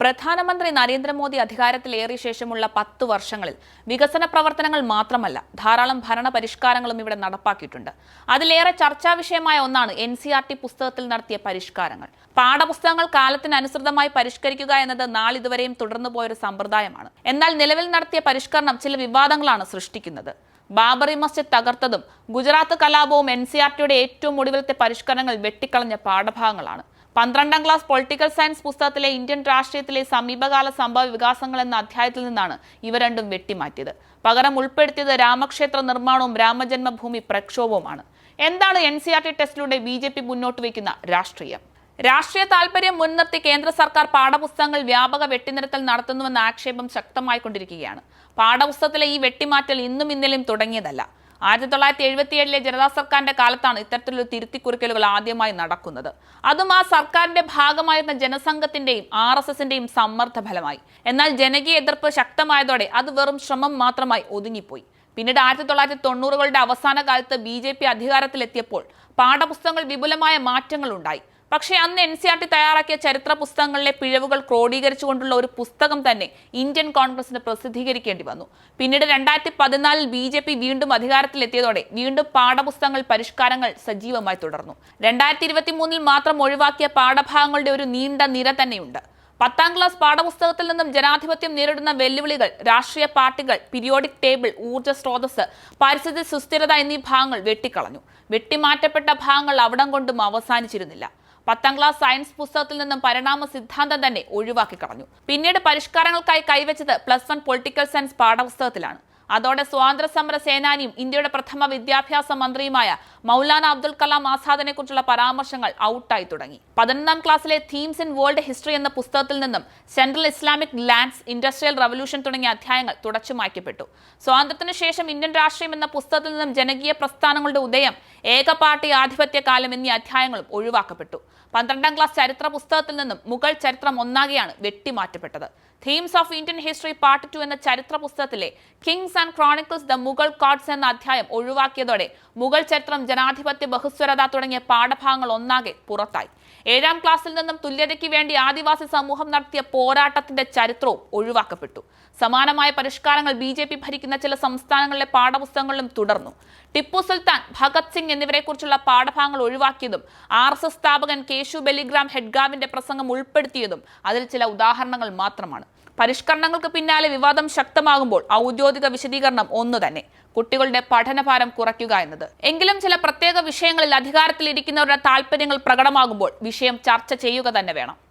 പ്രധാനമന്ത്രി നരേന്ദ്രമോദി അധികാരത്തിലേറിയ ശേഷമുള്ള പത്ത് വർഷങ്ങളിൽ വികസന പ്രവർത്തനങ്ങൾ മാത്രമല്ല ധാരാളം ഭരണ പരിഷ്കാരങ്ങളും ഇവിടെ നടപ്പാക്കിയിട്ടുണ്ട്. അതിലേറെ ചർച്ചാ വിഷയമായ ഒന്നാണ് എൻ സി ആർ ടി പുസ്തകത്തിൽ നടത്തിയ പരിഷ്കാരങ്ങൾ. പാഠപുസ്തകങ്ങൾ കാലത്തിനനുസൃതമായി പരിഷ്കരിക്കുക എന്നത് നാളിതുവരെയും തുടർന്നു പോയൊരു സമ്പ്രദായമാണ്. എന്നാൽ നിലവിൽ നടത്തിയ പരിഷ്കരണം ചില വിവാദങ്ങളാണ് സൃഷ്ടിക്കുന്നത്. ബാബറി മസ്ജിദ് തകർത്തതും ഗുജറാത്ത് കലാപവും എൻ സി ആർ ടിയുടെ ഏറ്റവും ഒടുവിലത്തെ പരിഷ്കരണങ്ങൾ വെട്ടിക്കളഞ്ഞ പാഠഭാഗങ്ങളാണ്. പന്ത്രണ്ടാം ക്ലാസ് പൊളിറ്റിക്കൽ സയൻസ് പുസ്തകത്തിലെ ഇന്ത്യൻ രാഷ്ട്രീയത്തിലെ സമീപകാല സംഭവ വികാസങ്ങൾ എന്ന അധ്യായത്തിൽ നിന്നാണ് ഇവ രണ്ടും വെട്ടിമാറ്റിയത്. പകരം ഉൾപ്പെടുത്തിയത് രാമക്ഷേത്ര നിർമ്മാണവും രാമജന്മഭൂമി പ്രക്ഷോഭവുമാണ്. എന്താണ് എൻ സി ആർ ടി ടെസ്റ്റിലൂടെ ബി ജെ പി മുന്നോട്ട് വയ്ക്കുന്ന രാഷ്ട്രീയം? രാഷ്ട്രീയ താൽപര്യം മുൻനിർത്തി കേന്ദ്ര സർക്കാർ പാഠപുസ്തകങ്ങൾ വ്യാപക വെട്ടിനിരത്തൽ നടത്തുന്നുവെന്ന ആക്ഷേപം ശക്തമായിക്കൊണ്ടിരിക്കുകയാണ്. പാഠപുസ്തകത്തിലെ ഈ വെട്ടിമാറ്റൽ ഇന്നും ഇന്നലെയും തുടങ്ങിയതല്ല. ആയിരത്തി തൊള്ളായിരത്തി എഴുപത്തിയേഴിലെ ജനതാ സർക്കാരിന്റെ കാലത്താണ് ഇത്തരത്തിലുള്ള തിരുത്തിക്കുറിക്കലുകൾ ആദ്യമായി നടക്കുന്നത്. അതും ആ സർക്കാരിന്റെ ഭാഗമായിരുന്ന ജനസംഘത്തിന്റെയും ആർ എസ് എസിന്റെയും സമ്മർദ്ദ ഫലമായി. എന്നാൽ ജനകീയ എതിർപ്പ് ശക്തമായതോടെ അത് വെറും ശ്രമം മാത്രമായി ഒതുങ്ങിപ്പോയി. പിന്നീട് ആയിരത്തി തൊള്ളായിരത്തി തൊണ്ണൂറുകളുടെ അവസാന കാലത്ത് ബി ജെ പി അധികാരത്തിലെത്തിയപ്പോൾ പാഠപുസ്തകങ്ങൾ വിപുലമായ മാറ്റങ്ങൾ ഉണ്ടായി പക്ഷേ അന്ന് എൻ സി ആർ ടി തയ്യാറാക്കിയ ചരിത്ര പുസ്തകങ്ങളിലെ പിഴവുകൾ ക്രോഡീകരിച്ചുകൊണ്ടുള്ള ഒരു പുസ്തകം തന്നെ ഇന്ത്യൻ കോൺഗ്രസിന് പ്രസിദ്ധീകരിക്കേണ്ടി വന്നു. പിന്നീട് രണ്ടായിരത്തി പതിനാലിൽ ബി ജെ പി വീണ്ടും അധികാരത്തിലെത്തിയതോടെ വീണ്ടും പാഠപുസ്തകങ്ങൾ പരിഷ്കാരങ്ങൾ സജീവമായി തുടർന്നു. രണ്ടായിരത്തി ഇരുപത്തി മൂന്നിൽ മാത്രം ഒഴിവാക്കിയ പാഠഭാഗങ്ങളുടെ ഒരു നീണ്ട നിര തന്നെയുണ്ട്. പത്താം ക്ലാസ് പാഠപുസ്തകത്തിൽ നിന്നും ജനാധിപത്യം നേരിടുന്ന വെല്ലുവിളികൾ രാഷ്ട്രീയ പാർട്ടികൾ പീരിയോഡിക് ടേബിൾ ഊർജ സ്രോതസ് പരിസ്ഥിതി സുസ്ഥിരത എന്നീ ഭാഗങ്ങൾ വെട്ടിക്കളഞ്ഞു. വെട്ടിമാറ്റപ്പെട്ട ഭാഗങ്ങൾ അവിടം കൊണ്ടും അവസാനിച്ചിരുന്നില്ല. പത്താം ക്ലാസ് സയൻസ് പുസ്തകത്തിൽ നിന്നും പരിണാമ സിദ്ധാന്തം തന്നെ ഒഴിവാക്കി കളഞ്ഞു. പിന്നീട് പരിഷ്കാരങ്ങൾക്കായി കൈവച്ചത് പ്ലസ് വൺ പൊളിറ്റിക്കൽ സയൻസ് പാഠപുസ്തകത്തിലാണ്. അതോടെ സ്വാതന്ത്ര്യ സമര സേനാനിയും ഇന്ത്യയുടെ പ്രഥമ വിദ്യാഭ്യാസ മന്ത്രിയുമായ മൗലാന അബ്ദുൽ കലാം ആസാദിനെ കുറിച്ചുള്ള പരാമർശങ്ങൾ ഔട്ടായി തുടങ്ങി. പതിനൊന്നാം ക്ലാസ്സിലെ തീംസ് ഇൻ വേൾഡ് ഹിസ്റ്ററി എന്ന പുസ്തകത്തിൽ നിന്നും central Islamic lands industrial revolution തുടങ്ങിയ അധ്യായങ്ങൾ തുടച്ചു മാറ്റപ്പെട്ടു സ്വാതന്ത്ര്യത്തിനു ശേഷം ഇന്ത്യൻ രാഷ്ട്രീയം എന്ന പുസ്തകത്തിൽ നിന്നും ജനകീയ പ്രസ്ഥാനങ്ങളുടെ ഉദയം ഏകപാർട്ടി ആധിപത്യ കാലം എന്നീ അധ്യായങ്ങളും ഒഴിവാക്കപ്പെട്ടു. പന്ത്രണ്ടാം ക്ലാസ് ചരിത്ര പുസ്തകത്തിൽ നിന്നും മുഗൾ ചരിത്രം ഒന്നാകെയാണ് വെട്ടിമാറ്റപ്പെട്ടത്. Themes of Indian history part two എന്ന ചരിത്ര പുസ്തകത്തിലെ kings and chronicles the Mughal courts എന്ന അധ്യായം ഒഴിവാക്കിയതോടെ മുഗൾ ചരിത്രം ജനാധിപത്യ ബഹുസ്വരത തുടങ്ങിയ പാഠഭാഗങ്ങൾ ഒന്നാകെ പുറത്തായി. ഏഴാം ക്ലാസ്സിൽ നിന്നും തുല്യതയ്ക്ക് വേണ്ടി ആദിവാസി സമൂഹം നടത്തിയ പോരാട്ടത്തിന്റെ ചരിത്രവും ഒഴിവാക്കപ്പെട്ടു. സമാനമായ പരിഷ്കാരങ്ങൾ ബി ജെ പി ഭരിക്കുന്ന ചില സംസ്ഥാനങ്ങളിലെ പാഠപുസ്തകങ്ങളിലും തുടർന്നു. ടിപ്പു സുൽത്താൻ ഭഗത് സിംഗ് എന്നിവരെക്കുറിച്ചുള്ള പാഠഭാഗങ്ങൾ ഒഴിവാക്കിയതും ആർ എസ് എസ് സ്ഥാപകൻ കേശു ബലിഗ്രാം ഹെഡ്ഗാവിന്റെ പ്രസംഗം ഉൾപ്പെടുത്തിയതും അതിൽ ചില ഉദാഹരണങ്ങൾ മാത്രമാണ്. പരിഷ്കരണങ്ങൾക്ക് പിന്നാലെ വിവാദം ശക്തമാകുമ്പോൾ ഔദ്യോഗിക വിശദീകരണം ഒന്നു തന്നെ. കുട്ടികളുടെ പഠനഭാരം കുറയ്ക്കുക എന്നത്. എങ്കിലും ചില പ്രത്യേക വിഷയങ്ങളിൽ അധികാരത്തിലിരിക്കുന്നവരുടെ താല്പര്യങ്ങൾ പ്രകടമാകുമ്പോൾ വിഷയം ചർച്ച ചെയ്യുക തന്നെ വേണം.